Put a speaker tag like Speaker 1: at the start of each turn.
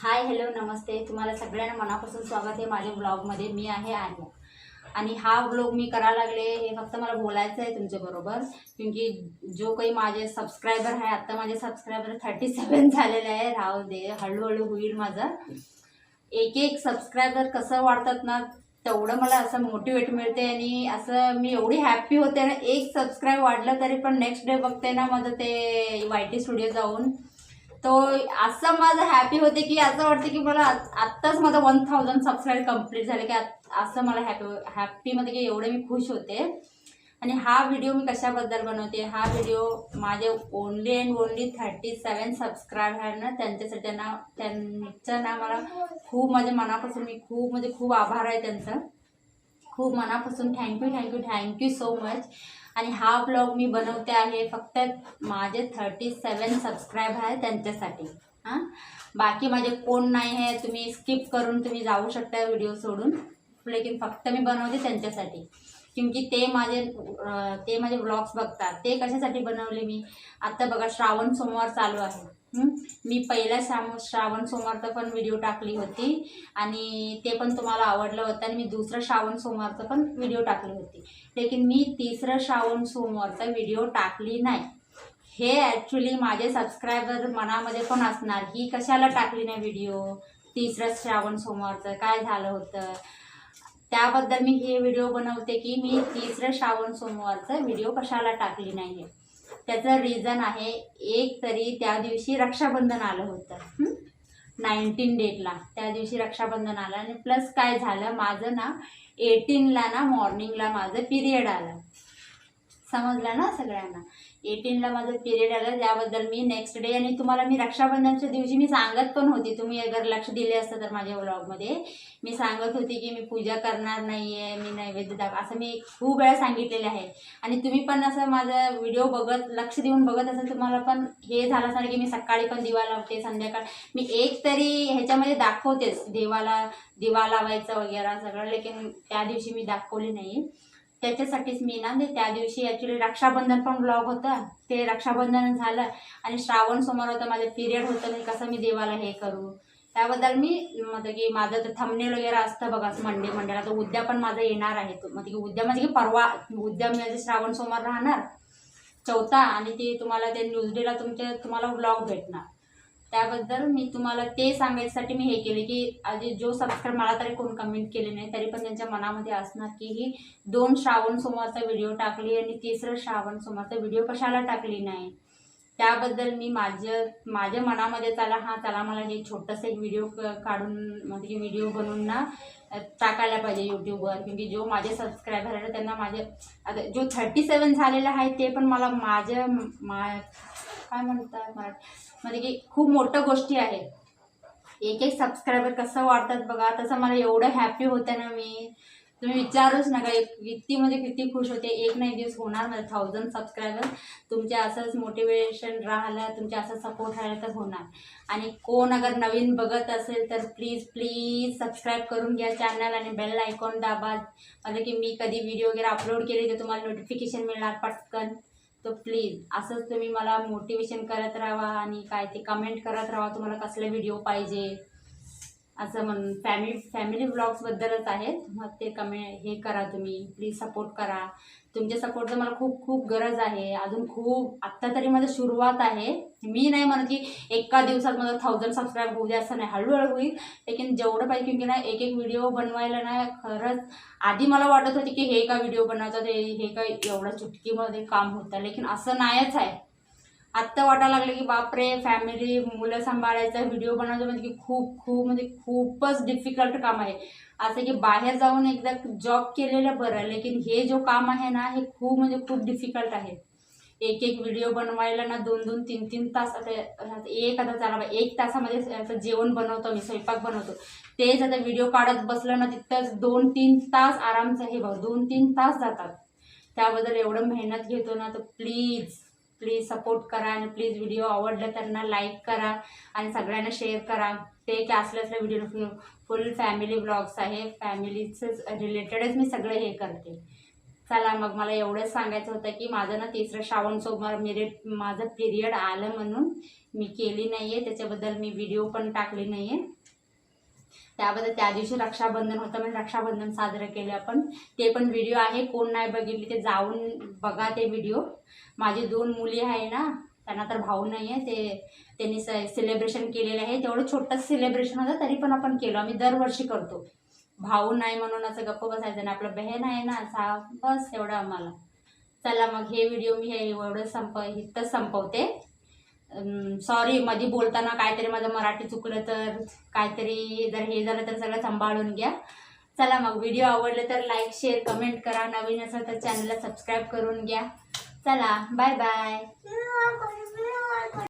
Speaker 1: Hi hello नमस्ते. तुम्हाला सगळ्यांना मनापासून स्वागत आहे माझ्या ब्लॉगमध्ये मी आहे आर्या आणि हा ब्लॉग मी करायला लागले हे फक्त मला बोलायचं आहे तुमच्याबरोबर की जो काही माझे सबस्क्रायबर आहे आत्ता माझे सबस्क्रायबर थर्टी सेवन झालेले आहे. राहू दे हळूहळू होईल माझं. एक एक सबस्क्रायबर कसं वाढतात ना तेवढं मला असं मोटिवेट मिळते. आणि असं मी एवढी हॅप्पी होते ना एक सबस्क्राईब वाढलं तरी पण नेक्स्ट डे बघते ना माझं ते वाय टी स्टुडिओ जाऊन. तो असं माझं हॅपी होते की असं वाटतं की मला आत्ताच माझं वन थाउजंड सबस्क्राईब कंप्लीट झाले की असं मला हॅपी हॅपीमध्ये की एवढे मी खुश होते. आणि हा व्हिडिओ मी कशाबद्दल बनवते? हा व्हिडिओ माझे only and only thirty seven subscribe आहे ना त्यांच्यासाठी त्यांना त्यांचं ना मला खूप माझ्या मनापासून मी खूप म्हणजे खूप आभार आहे त्यांचं. खूप मनापासून thank you thank you thank you so much आणि हा ब्लॉग मी बनवते आहे फक्त माझे थर्टी सेवन सबस्क्राईब आहे त्यांच्यासाठी. हां? बाकी माझे कोण नाही आहे तुम्ही स्किप करून तुम्ही जाऊ शकता व्हिडिओ सोडून. लेकिन फक्त मी बनवते त्यांच्यासाठी. क्योंकि ते माझे ते माझे ब्लॉग्स बघतात. ते कशासाठी बनवले मी? आत्ता बघा श्रावण सोमवार चालू आहे. मी पहिल्या श्रावण श्रावण सोमवारचा पण व्हिडिओ टाकली होती आणि ते पण तुम्हाला आवडलं होतं आणि मी दुसरं श्रावण सोमवारचं पण व्हिडिओ टाकली होती. लेकिन मी तिसरं श्रावण सोमवारचा व्हिडिओ टाकली नाही. हे ॲक्च्युली माझे सबस्क्रायबर मनामध्ये पण असणार ही कशाला टाकली नाही व्हिडिओ तिसरं श्रावण सोमवारचं काय झालं होतं? त्याबद्दल मी हे व्हिडिओ बनवते की मी तिसरं श्रावण सोमवारचं व्हिडिओ कशाला टाकली नाही आहे त्याचं रिझन आहे एक तरी त्या दिवशी रक्षाबंधन आलं होतं. नाईन्टीन डेटला त्या दिवशी रक्षाबंधन आलं आणि प्लस काय झालं? माझं ना एटीनला ना मॉर्निंगला माझं पिरियड आलं. समजलं ना सगळ्यांना? एटीनला माझं पिरियड आलं त्याबद्दल मी नेक्स्ट डे आणि तुम्हाला मी रक्षाबंधनच्या दिवशी मी सांगत पण होती. तुम्ही अगर लक्ष दिले असतं तर माझ्या व्लॉगमध्ये मी सांगत होती की मी पूजा करणार नाही आहे मी नैवेद्य दाख असं मी खूप वेळा सांगितलेले आहे. आणि तुम्ही पण असं माझा व्हिडिओ बघत लक्ष देऊन बघत असेल तुम्हाला पण हे झालं असणार की मी सकाळी पण दिवा लावते संध्याकाळ. मी एक तरी ह्याच्यामध्ये दाखवतेच देवाला दिवा लावायचं वगैरे सगळं लेकिन त्या दिवशी मी दाखवली नाही. त्याच्यासाठीच मी ना ते त्या दिवशी ॲक्च्युली रक्षाबंधन पण ब्लॉग होता. ते रक्षाबंधन झालं आणि श्रावण समोर होतं माझं पिरियड होतं नाही कसं मी देवाला हे करू. त्याबद्दल मी म्हणजे की माझं तर थंबनेल वगैरे असतं बघा मंडे मंडेला तर उद्या पण माझं येणार आहे. तो म्हणजे की उद्या म्हणजे की परवा उद्या म्हणजे श्रावण सोमवार राहणार चौथा. आणि ते तुम्हाला ते न्यूज डेला तुमच्या तुम्हाला ब्लॉग भेटणार. त्याबद्दल मी तुम्हाला ते सांगायसाठी मी हे केले की आधी जो सबस्क्राईब मला तरी कोण कमेंट केले नाही तरी पण त्यांच्या मनामध्ये असणार की ही दोन श्रावण सोमवारचा व्हिडिओ टाकली आणि तिसरं श्रावण सोमवारचा व्हिडिओ कशाला टाकली नाही. त्याबद्दल मी माझं माझ्या मनामध्ये चला हा चला मला हे छोटंसं एक व्हिडिओ काढून म्हणजे की व्हिडिओ बनवून ना टाकायला पाहिजे यूट्यूबवर की म्हणजे जो माझे सबस्क्रायबर आहे त्यांना माझे आता जो थर्टी सेवन झालेला आहे ते पण मला माझ्या मा काय म्हणतात मराठी म्हणजे की खूप मोठं गोष्टी आहे एक एक सबस्क्रायबर कसं वाढतात बघा तसं मला एवढं हॅपी होतं ना मी. तुम्ही विचारूच नका. एक किती म्हणजे किती खुश होते. एक नाही दिवस होणार माझं थाउजंड सबस्क्रायबर तुमचे असंच मोटिवेशन राहिलं तुमचे असं सपोर्ट राहिला तर होणार. आणि कोण अगर नवीन बघत असेल तर प्लीज प्लीज सबस्क्राईब करून घ्या चॅनल आणि बेल आयकॉन दाबा. म्हणजे की मी कधी व्हिडिओ वगैरे अपलोड केले तर तुम्हाला नोटिफिकेशन मिळणार पटकन. तर प्लीज असंच तुम्ही मला मोटिवेशन करत राहा आणि काय ते कमेंट करत राहा. तुम्हाला कसले व्हिडिओ पाहिजे. असं म्हण फॅमिली फॅमिली ब्लॉग्सबद्दलच आहेत मग ते कमे हे करा तुम्ही प्लीज सपोर्ट करा. तुमच्या सपोर्टचं मला खूप खूप गरज आहे. अजून खूप आत्ता तरी माझं सुरुवात आहे. मी नाही म्हणत की एका दिवसात माझं थाउजंड सबस्क्राईब होऊ दे असं नाही. हळूहळू होईल. लेकिन जेवढं पाहिजे की ना एक एक व्हिडिओ बनवायला ना खरंच आधी मला वाटत होती की हे का व्हिडिओ बनवायचा हे हे काय एवढं चुटकीमध्ये काम होतं. लेकिन असं नाहीच आहे. आत्ता वाटायला लागलं की बापरे फॅमिली मुलं सांभाळायचा व्हिडिओ बनवायचं म्हणजे की खूप खूप म्हणजे खूपच डिफिकल्ट काम आहे. असं की बाहेर जाऊन एकदा जॉब केलेलं बरं लेकिन हे जो काम आहे ना हे खूप म्हणजे खूप डिफिकल्ट आहे. एक एक व्हिडिओ बनवायला ना दोन दोन तीन तीन तास आता एक आता चला एक तासामध्ये जेवण बनवतो मी स्वयंपाक बनवतो. तेच आता व्हिडिओ काढत बसलं ना तिथंच दोन तीन तास आरामचं हे बघ दोन तीन तास जातात. त्याबद्दल एवढं मेहनत घेतो ना तर प्लीज प्लीज सपोर्ट करा आणि प्लीज व्हिडिओ आवडलं त्यांना लाईक करा आणि सगळ्यांना शेअर करा. ते की असल्या असल्या व्हिडिओ फुल फॅमिली ब्लॉग्स आहे. फॅमिलीच रिलेटेडच मी सगळं हे करते. चला मग मला एवढंच सांगायचं होतं की माझं ना तिसरं श्रावण सोमवार मेरे माझं पिरियड आलं म्हणून मी केली नाही आहे त्याच्याबद्दल मी व्हिडिओ पण टाकली नाही आहे त्याबद्दल त्या दिवशी रक्षाबंधन होतं म्हणजे रक्षाबंधन साजरं केलं आपण. ते पण व्हिडिओ आहे. कोण नाही बघितली ते जाऊन बघा ते व्हिडिओ माझी दोन मुली आहे ना त्यांना तर भाऊ नाही आहे ते त्यांनी स सेलिब्रेशन केलेलं आहे. तेवढं छोटंच सेलिब्रेशन होतं तरी पण आपण केलं. आम्ही दरवर्षी करतो. भाऊ नाही म्हणून असं गप्प बसायचं आणि आपलं बहीण आहे ना असा बस एवढं आम्हाला. चला मग हे व्हिडिओ मी हे एवढं संप इथं संपवते. सॉरी मध्ये बोलताना काहीतरी माझं मराठी चुकलं तर काहीतरी जर हे झालं तर सगळं सांभाळून घ्या. चला मग व्हिडिओ आवडले तर लाईक शेअर कमेंट करा. नवीन असेल तर चॅनलला सबस्क्राईब करून घ्या. चला बाय बाय